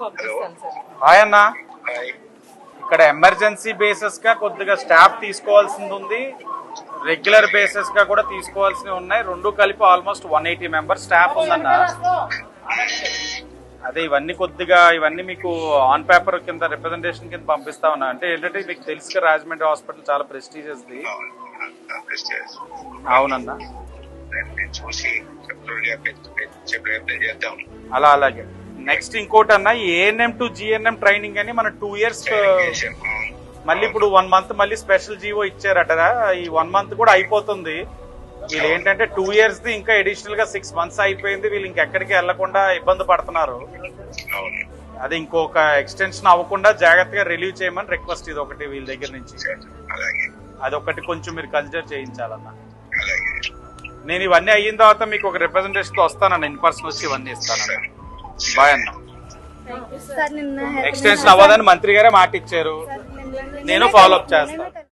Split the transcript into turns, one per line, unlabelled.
Hi అన్న ఇక్కడ emergency బేసిస్గా కొద్దిగా స్టాఫ్ తీసుకోవాల్సింది ఉంది రెగ్యులర్ బేసిస్గా కూడా తీసుకోవాల్సినవి ఉన్నాయి రెండు కలిపి almost one eighty members staff ఉందన్న అదే ఇవన్నీ కొద్దిగా ఇవన్నీ మీకు ఆన్ పేపర్ కింద రిప్రజెంటేషన్ కింద పంపిస్తా ఉన్నా అంటే ఏంటంటే మీకు తెలుసుగా రాజమండ్రి హాస్పిటల్ చాలా ప్రెస్టీజియస్ ది. అవునన్నా
చూసి
అలా అలాగే నెక్స్ట్ ఇంకోటి అన్న ఏఎన్ఎం టు జిఎన్ఎం ట్రైనింగ్ అని మన టూ ఇయర్స్
చేసాం.
మళ్ళీ ఇప్పుడు వన్ మంత్ మళ్ళీ స్పెషల్ జీవో ఇచ్చారట ఈ వన్ మంత్ కూడా అయిపోతుంది. వీళ్ళు ఏంటంటే టూ ఇయర్స్ ది ఇంకా అడిషనల్గా సిక్స్ మంత్స్ అయిపోయింది. వీళ్ళు ఇంకెక్కడికి వెళ్ళకుండా ఇబ్బంది పడుతున్నారు. అది ఇంకొక ఎక్స్టెన్షన్ అవ్వకుండా జాగ్రత్తగా రిలీవ్ చేయమని రిక్వెస్ట్ ఇది ఒకటి వీళ్ళ దగ్గర నుంచి.
చేద్దాం. అలాగే.
అది ఒకటి కొంచెం మీరు కన్సిడర్ చేయించాలన్న. నేను ఇవన్నీ అయిన తర్వాత మీకు ఒక రిప్రజెంటేషన్తో వస్తానన్న ఇన్ పర్సన్ వచ్చి ఇవన్నీ ఇస్తానన్న. బాయ్ అన్న.
సార్ నిన్న
ఎక్స్టెన్షన్ అవ్వదని మంత్రి గారే మాట ఇచ్చారు. నేను follow up చేస్తా.